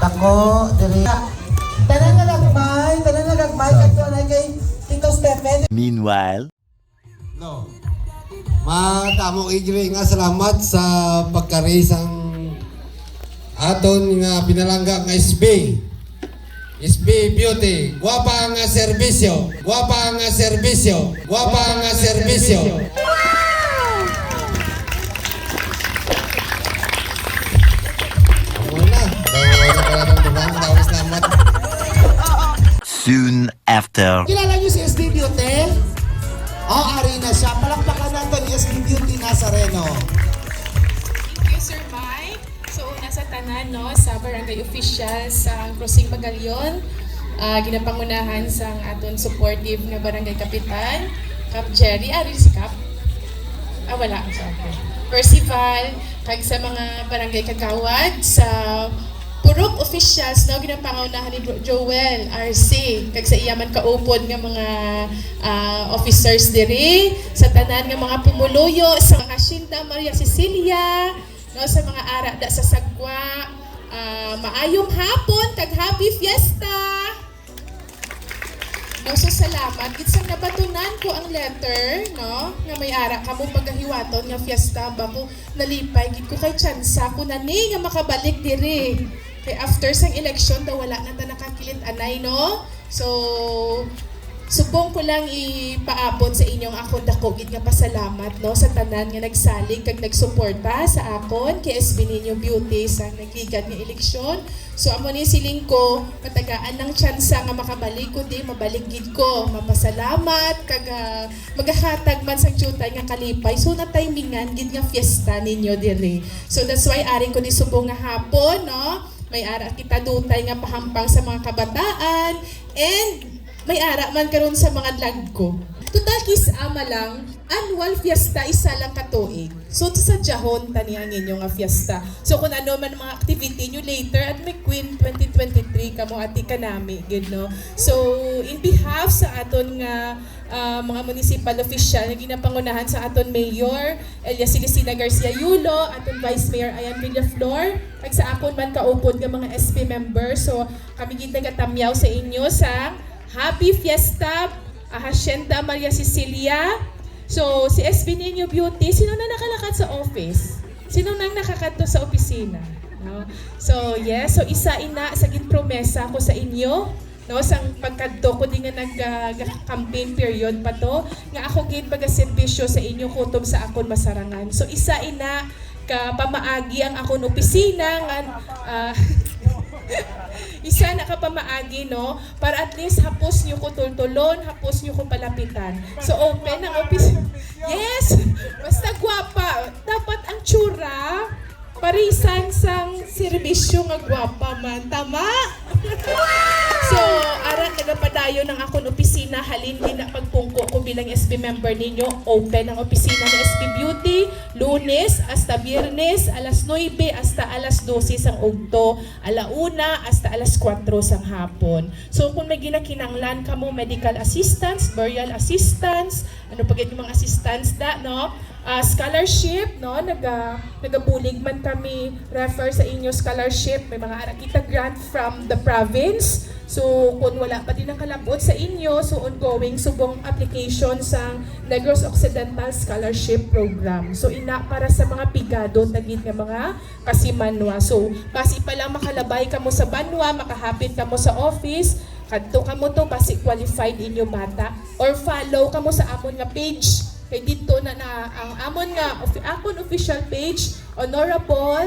Dako, diri. Tanan na gagmay, tanan na gagmay. Kadto na kay Tito Stephen. Meanwhile, No. Matamo igre nga salamat sa pagka-raise ang aton nga pinalangga nga SB. SB Beauty. Guwapa nga serbisyo. Guwapa nga serbisyo. Guwapa nga serbisyo. Wow! Soon after. Kilala niyo si SB Beauty? Oh, ari na siya. Palakpakan natin ni SB Beauty Nazareno. Thank you, Sir Mike. So, una sa tanan, no, sa barangay officials sa Crossing Magalyon, ah, ginapangunahan sa aton supportive nga barangay kapitan, Cap Jerry, ari si Cap. Ah, wala. Sorry. Percival, kag sa mga barangay kagawad, sa Purok officials no ginapangunahan ni Joel RC kag sa iyaman kaupod nga mga ah, officers diri sa tanan nga mga pumuluyo sa mga Shinta Maria Cecilia no sa mga ara da sa sagwa ah, maayong hapon kag happy fiesta No, so salamat. Gitsang nabatunan ko ang letter, no? Nga may ara ka mo pagahiwaton nga fiesta ba ko nalipay gid ko kay tsansa ko na ni nga makabalik diri. Kay after sang election daw wala na ta nakakilit anay, no? So Subong ko lang ipaabot sa inyong akong dako gid nga pasalamat no sa tanan nga nagsalig kag nagsuporta sa akon kay SB ninyo beauty sa nagigan nga eleksyon. So amo ni siling ko matagaan ng tsansa nga makabalik ko di mabalik gid ko mapasalamat kag ah, magahatag man sang jutay nga kalipay so na timingan gid nga fiesta ninyo diri. So that's why aring ko ni subong nga hapon no may ara kita dutay nga pahampang sa mga kabataan and may ara man karon sa mga lag ko. Total kis ama lang, annual fiesta isa lang katuig. So sa jahon tani ang inyong nga fiesta. So kung ano man mga activity nyo later at may Queen 2023 kamo ati kanami, gid no. So in behalf sa aton nga ah, mga municipal official nga ginapangunahan sa aton Mayor Elias Silicina Garcia Yulo, aton Vice Mayor Ayan Villaflor, kag sa akon man kaupod nga mga SP members. So kami gid nagatamyaw sa inyo sa Happy Fiesta, uh, Hacienda Maria Cecilia. So, si SB Ninyo Beauty, sino na nakalakad sa office? Sino nang nakakadto sa opisina? No? So, yes. So, isa ina sa ginpromesa ko sa inyo no sang pagkadto ko di nga nag ah, ga- campaign period pa to nga ako gid baga serbisyo sa inyo kutob sa akon masarangan so isa ina ka pamaagi ang akon opisina nga ah, isa na ka pa maagi, no? Para at least hapos nyo ko tultulon, hapos nyo ko palapitan. So, open ang office. Yes! Basta gwapa. Dapat ang tsura, parisan sang serbisyo nga gwapa man. Tama? So, aran nagapadayo ng akong opisina halin din na pagpungko ko bilang SB member ninyo. Open ang opisina ng SB Beauty lunes hasta biyernes alas 9 hasta alas 12 sang ugto, alauna hasta alas 4 sang hapon. So kung may ginakinanglan ka mo medical assistance, burial assistance, ano pa yung mga assistance da, no? Ah, scholarship, no? Naga, nagabulig man kami refer sa inyo scholarship. May mga arakita grant from the province. So, kung wala pa din ang kalabot sa inyo, so ongoing subong application sa Negros Occidental Scholarship Program. So, ina para sa mga pigado, tagit nga mga kasimanwa. So, basi pa lang makalabay ka mo sa banwa, makahapit ka mo sa office, kadto ka mo to, basi qualified inyo bata, or follow ka mo sa amon nga page kay dito na na ang amon nga of, akon official page honorable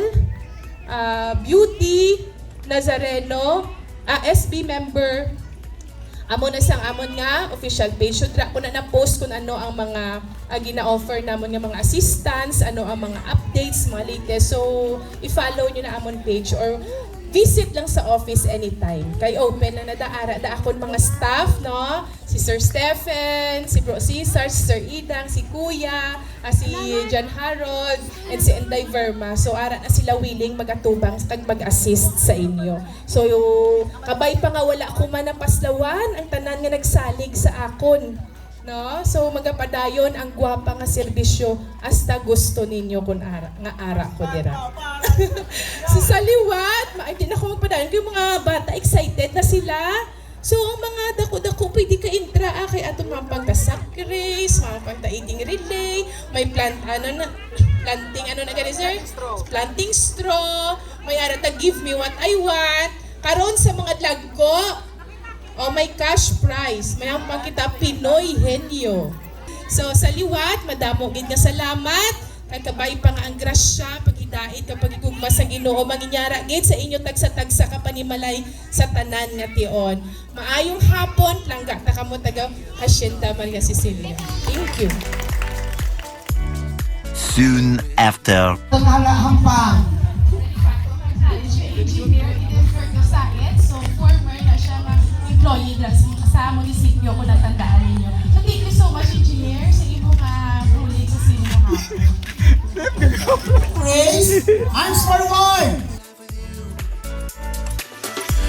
ah, beauty Nazareno ah, SB member amo na sang amon nga official page so dra ko na na post kung ano ang mga uh, gina-offer namon nga mga assistance, ano ang mga updates, mga latest. So, i-follow nyo na amon page or visit lang sa office anytime. Kay open na nadaara da akon mga staff, no? Si Sir Stephen, si Bro Cesar, si Sir Idang, si Kuya, ah, si John Harold, and si Enday Verma. So ara na sila willing magatubang kag mag-assist sa inyo. So kabay pa nga wala ko man napaslawan ang tanan nga nagsalig sa akon. No? So magapadayon ang gwapa nga serbisyo hasta gusto ninyo kun ara nga ara ko dira. so sa liwat, ma- na ako magpadayon kay mga bata excited na sila. So ang mga dako-dako pwede ka intra ah, kay ato mga pagka-sack race, mga pagka-eating relay, may plant ano na planting ano na gani sir? Planting straw, may ara ta give me what I want. Karon sa mga lagko, o may cash prize. May ang kita Pinoy Henyo. So sa liwat, madamo gid nga salamat. Kagkabay pa nga ang grasya, paghidait kapag igugma sa Ginoo manginyara gid sa inyo tagsa-tagsa ka panimalay sa tanan nga tion. Maayong hapon, langga ta kamo taga Hacienda Maria Cecilia. Thank you. Soon after. Tanghalahan pa. Employee na ko natandaan ninyo. So, thank you so much, engineer, sa hapon. Praise. Arms forward.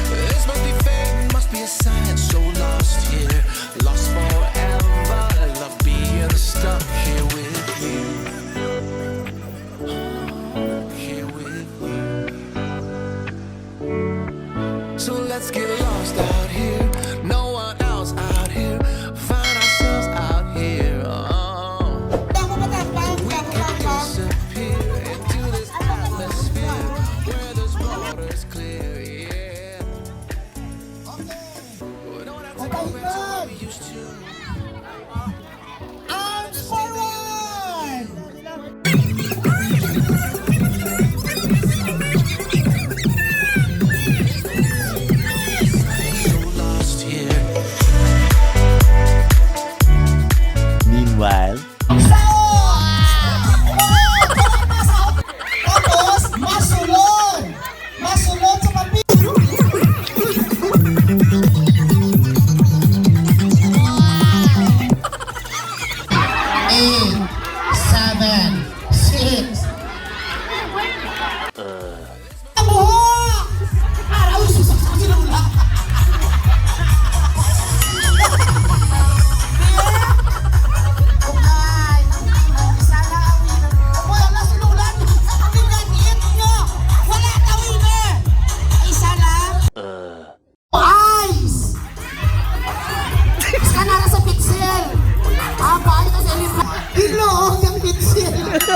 This must be fate, must be a sign. So lost here, lost forever. Love being stuck here with you. Here with you. So let's get lost out here. What we used to.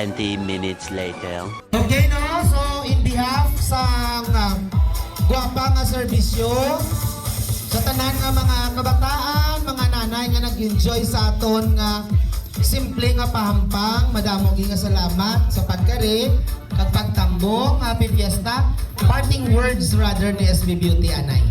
20 minutes later. Okay no, so in behalf sa um, uh, guwapa nga serbisyo, sa tanan nga mga kabataan, mga nanay nga nag-enjoy sa aton nga simple nga pahampang, madamong nga salamat sa pagkare, kagpagtambong, happy fiesta, parting words rather ni SB Beauty Anay.